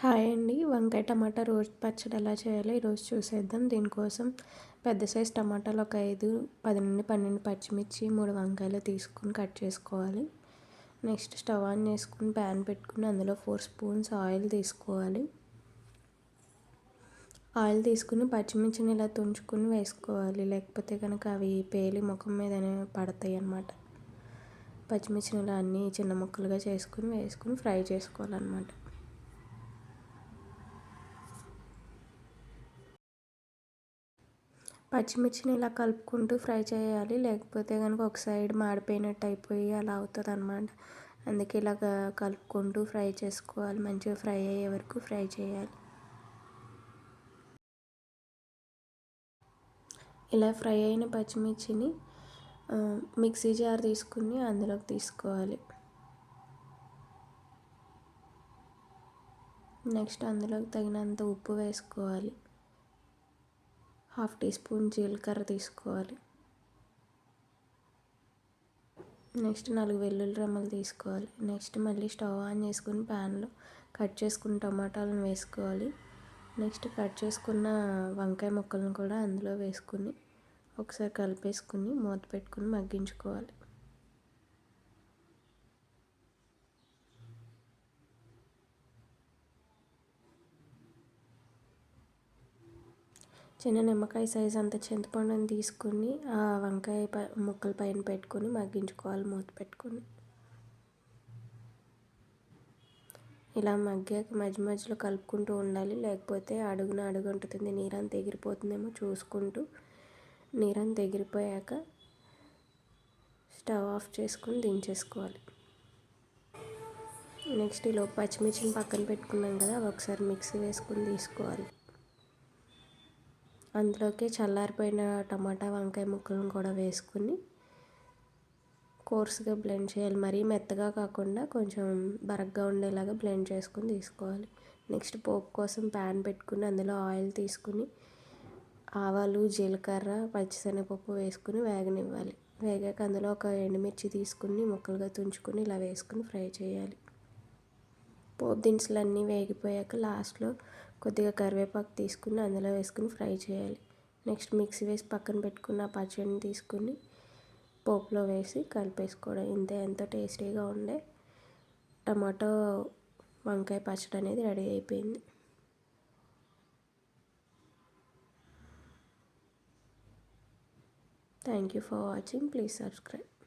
Hi అండి. వంకాయ టమాటా rose పచ్చడి ఎలా చేయాలో ఈరోజు చూసేద్దాం. దీనికోసం పెద్ద సైజు టమాటాలు ఒక ఐదు పది నుండి పన్నెండు పచ్చిమిర్చి మూడు వంకాయలు తీసుకుని కట్ చేసుకోవాలి. నెక్స్ట్ స్టవ్ ఆన్ చేసుకుని ప్యాన్ పెట్టుకుని అందులో ఫోర్ స్పూన్స్ ఆయిల్ తీసుకోవాలి. ఆయిల్ తీసుకుని పచ్చిమిర్చిని ఇలా తుంచుకుని వేసుకోవాలి. లేకపోతే కనుక అవి పేలి ముఖం మీదనే పడతాయి అన్నమాట. పచ్చిమిర్చిని ఇలా అన్నీ చిన్న ముక్కలుగా చేసుకుని వేసుకుని ఫ్రై చేసుకోవాలన్నమాట. పచ్చిమిర్చిని ఇలా కలుపుకుంటూ ఫ్రై చేయాలి. లేకపోతే కనుక ఒక సైడ్ మాడిపోయినట్టు అయిపోయి అలా అవుతుంది అనమాట అందుకే ఇలా కలుపుకుంటూ ఫ్రై చేసుకోవాలి. మంచిగా ఫ్రై అయ్యే వరకు ఫ్రై చేయాలి. ఇలా ఫ్రై అయిన పచ్చిమిర్చిని మిక్సీ జార్ తీసుకుని అందులోకి తీసుకోవాలి. నెక్స్ట్ అందులోకి తగినంత ఉప్పు వేసుకోవాలి. హాఫ్ టీ స్పూన్ జీలకర్ర తీసుకోవాలి. నెక్స్ట్ నాలుగు వెల్లుల్లి రెమ్మలు తీసుకోవాలి. నెక్స్ట్ మళ్ళీ స్టవ్ ఆన్ చేసుకుని ప్యాన్లో కట్ చేసుకున్న టమాటాలను వేసుకోవాలి. నెక్స్ట్ కట్ చేసుకున్న వంకాయ ముక్కలను కూడా అందులో వేసుకుని ఒకసారి కలిపేసుకుని మూత పెట్టుకుని మగ్గించుకోవాలి. చిన్న నిమ్మకాయ సైజ్ అంత చింతపండుని తీసుకుని ఆ వంకాయ ప ముక్కల పైన పెట్టుకొని మగ్గించుకోవాలి మూత పెట్టుకొని. ఇలా మగ్గాక మధ్య మధ్యలో కలుపుకుంటూ ఉండాలి. లేకపోతే అడుగున అడుగు ఉంటుంది. నీరంతా ఎగిరిపోతుందేమో చూసుకుంటూ. నీరంతా ఎగిరిపోయాక స్టవ్ ఆఫ్ చేసుకొని దించేసుకోవాలి. నెక్స్ట్ ఇలా పచ్చిమిర్చిని పక్కన పెట్టుకున్నాం కదా ఒకసారి మిక్సీ వేసుకొని తీసుకోవాలి. అందులోకి చల్లారిపోయిన టమాటా వంకాయ ముక్కలను కూడా వేసుకుని కోర్స్గా బ్లెండ్ చేయాలి. మరీ మెత్తగా కాకుండా కొంచెం బరగ్గా ఉండేలాగా బ్లెండ్ చేసుకుని తీసుకోవాలి. నెక్స్ట్ పోపు కోసం ప్యాన్ పెట్టుకుని అందులో ఆయిల్ తీసుకుని ఆవాలు జీలకర్ర పచ్చిశనగపప్పు వేసుకుని వేగనివ్వాలి. వేగాక అందులో ఒక ఎండుమిర్చి తీసుకుని ముక్కలుగా తుంచుకొని ఇలా వేసుకుని ఫ్రై చేయాలి. పోపు దినుసులు అన్నీ వేగిపోయాక లాస్ట్లో కొద్దిగా కరివేపాకు తీసుకుని అందులో వేసుకుని ఫ్రై చేయాలి. నెక్స్ట్ మిక్సీ వేసి పక్కన పెట్టుకున్న పచ్చడిని తీసుకుని పోపులో వేసి కలిపేసుకోవడం. ఇంతే ఎంతో టేస్టీగా ఉండే టమాటో వంకాయ పచ్చడి అనేది రెడీ అయిపోయింది. Thank you for watching please subscribe